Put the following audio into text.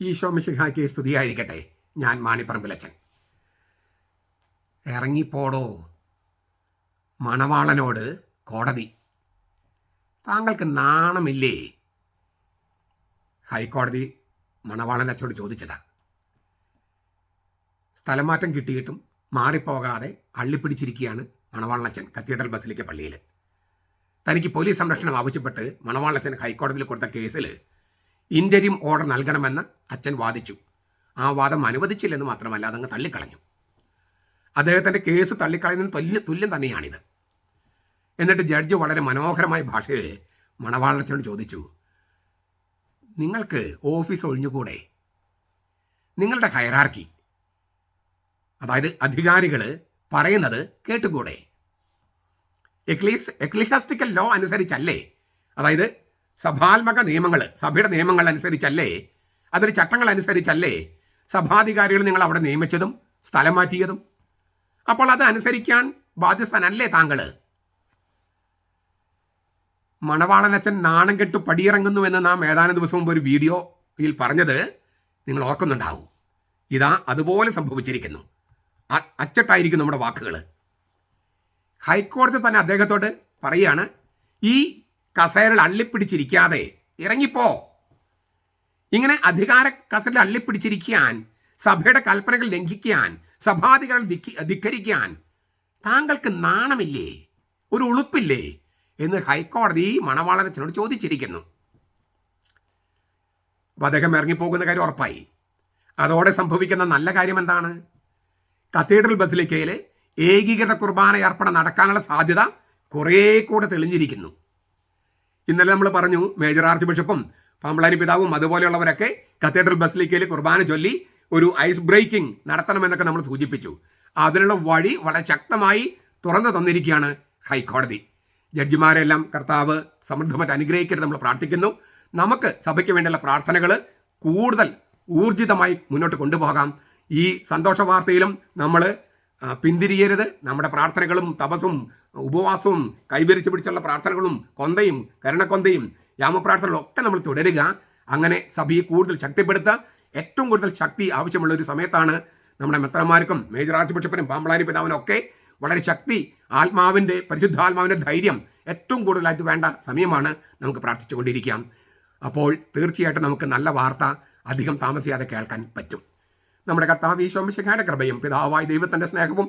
ഈശോ മിശിഹായ്ക്ക് സ്തുതിയായിരിക്കട്ടെ. ഞാൻ മാണിപ്പറമ്പിലച്ചൻ. ഇറങ്ങിപ്പോടോ മണവാളനോട് കോടതി. താങ്കൾക്ക് നാണമില്ലേ? ഹൈക്കോടതി മണവാളൻ അച്ഛനോട് ചോദിച്ചതാ. സ്ഥലമാറ്റം കിട്ടിയിട്ടും മാറിപ്പോകാതെ അള്ളിപ്പിടിച്ചിരിക്കുകയാണ് മണവാളനച്ഛൻ കത്തീഡ്രൽ ബസിലേക്ക് പള്ളിയിൽ തനിക്ക് പോലീസ് സംരക്ഷണം ആവശ്യപ്പെട്ട് മണവാളച്ചൻ ഹൈക്കോടതിയിൽ കൊടുത്ത കേസിൽ ഇന്റരിം ഓർഡർ നൽകണമെന്ന് അച്ഛൻ വാദിച്ചു. ആ വാദം അനുവദിച്ചില്ലെന്ന് മാത്രമല്ല അതങ്ങ് തള്ളിക്കളഞ്ഞു. അദ്ദേഹത്തിന്റെ കേസ് തള്ളിക്കളയുന്നതിന് തുല്യ തുല്യം തന്നെയാണിത്. എന്നിട്ട് ജഡ്ജ് വളരെ മനോഹരമായ ഭാഷയിൽ മണവാളച്ചനോട് ചോദിച്ചു നിങ്ങൾക്ക് ഓഫീസ് ഒഴിഞ്ഞുകൂടെ? നിങ്ങളുടെ ഹയറാർക്കി അതായത് അധികാരികൾ പറയുന്നത് കേട്ടുകൂടെ? Eccles എക്ലിസാസ്റ്റിക്കൽ law അനുസരിച്ചല്ലേ? അതായത് സഭാത്മക നിയമങ്ങൾ സഭയുടെ നിയമങ്ങൾ അനുസരിച്ചല്ലേ അതൊരു ചട്ടങ്ങൾ അനുസരിച്ചല്ലേ സഭാധികാരികൾ നിങ്ങൾ അവിടെ നിയമിച്ചതും സ്ഥലം മാറ്റിയതും? അപ്പോൾ അത് അനുസരിക്കാൻ ബാധ്യസ്ഥനല്ലേ താങ്കൾ മണവാളനച്ഛൻ നാണം കെട്ട് പടിയിറങ്ങുന്നു എന്ന് നാം ഏതാനും ദിവസം മുമ്പ് ഒരു വീഡിയോയിൽ പറഞ്ഞത് നിങ്ങൾ ഓർക്കുന്നുണ്ടാവും. ഇതാ അതുപോലെ സംഭവിച്ചിരിക്കുന്നു. അച്ചട്ടായിരിക്കും നമ്മുടെ വാക്കുകൾ ഹൈക്കോടതി തന്നെ അദ്ദേഹത്തോട് പറയാണ് ഈ കസേരയിൽ അള്ളിപ്പിടിച്ചിരിക്കാതെ. ഇറങ്ങിപ്പോ. ഇങ്ങനെ അധികാര കസേരയിൽ അള്ളിപ്പിടിച്ചിരിക്കാൻ സഭയുടെ കൽപ്പനകൾ ലംഘിക്കാൻ സഭാധികൾ ധിക്കി- ധിക്കരിക്കാൻ താങ്കൾക്ക് നാണമില്ലേ? ഒരു ഉളുപ്പില്ലേ? എന്ന് ഹൈക്കോടതി മണവാളനച്ചനോട് ചോദിച്ചിരിക്കുന്നു. വധകം ഇറങ്ങിപ്പോകുന്ന കാര്യം ഉറപ്പായി. അതോടെ സംഭവിക്കുന്ന നല്ല കാര്യം എന്താണ്? കത്തീഡ്രൽ ബസിലിക്കയിലെ ഏകീകൃത കുർബാന അർപ്പണം നടക്കാനുള്ള സാധ്യത കുറേ കൂടെ തെളിഞ്ഞിരിക്കുന്നു. ഇന്നലെ നമ്മൾ പറഞ്ഞു മേജർ ആർച്ച് ബിഷപ്പും പാമ്പളാരി പിതാവും അതുപോലെയുള്ളവരൊക്കെ കത്തീഡ്രൽ ബസിലിക്കയിൽ കുർബാന ചൊല്ലി ഒരു ഐസ് ബ്രേക്കിംഗ് നടത്തണമെന്നൊക്കെ നമ്മൾ സൂചിപ്പിച്ചു. അതിനുള്ള വഴി വളരെ ശക്തമായി തുറന്നു തന്നിരിക്കുകയാണ് ഹൈക്കോടതി. ജഡ്ജിമാരെല്ലാം കർത്താവ് സമൃദ്ധമായിട്ട് അനുഗ്രഹിക്കട്ടെ നമ്മൾ പ്രാർത്ഥിക്കുന്നു. നമുക്ക് സഭയ്ക്ക് വേണ്ടിയുള്ള പ്രാർത്ഥനകൾ കൂടുതൽ ഊർജിതമായി മുന്നോട്ട് കൊണ്ടുപോകാം. ഈ സന്തോഷ വാർത്തയിലും നമ്മൾ പിന്തിരിയരുത്. നമ്മുടെ പ്രാർത്ഥനകളും തപസ്സും ഉപവാസവും കൈവരിച്ചു പിടിച്ചുള്ള പ്രാർത്ഥനകളും കൊന്തയും കരുണക്കൊന്തയും യാമപ്രാർത്ഥനകളും ഒക്കെ നമ്മൾ തുടരുക. അങ്ങനെ സഭയെ കൂടുതൽ ശക്തിപ്പെടുത്തുക. ഏറ്റവും കൂടുതൽ ശക്തി ആവശ്യമുള്ള ഒരു സമയത്താണ് നമ്മുടെ മെത്രന്മാർക്കും മേജർ ആർച്ച് പാമ്പളാരി പിതാവിനും ഒക്കെ വളരെ ശക്തി ആത്മാവിന്റെ പരിശുദ്ധാത്മാവിന്റെ ധൈര്യം ഏറ്റവും കൂടുതലായിട്ട് വേണ്ട സമയമാണ് നമുക്ക് പ്രാർത്ഥിച്ചുകൊണ്ടിരിക്കാം. അപ്പോൾ തീർച്ചയായിട്ടും നമുക്ക് നല്ല വാർത്ത അധികം താമസിയാതെ കേൾക്കാൻ പറ്റും. നമ്മുടെ കർത്താവ് ഈശോമിശിഖയുടെ കൃപയും പിതാവായ ദൈവത്തിന്റെ സ്നേഹവും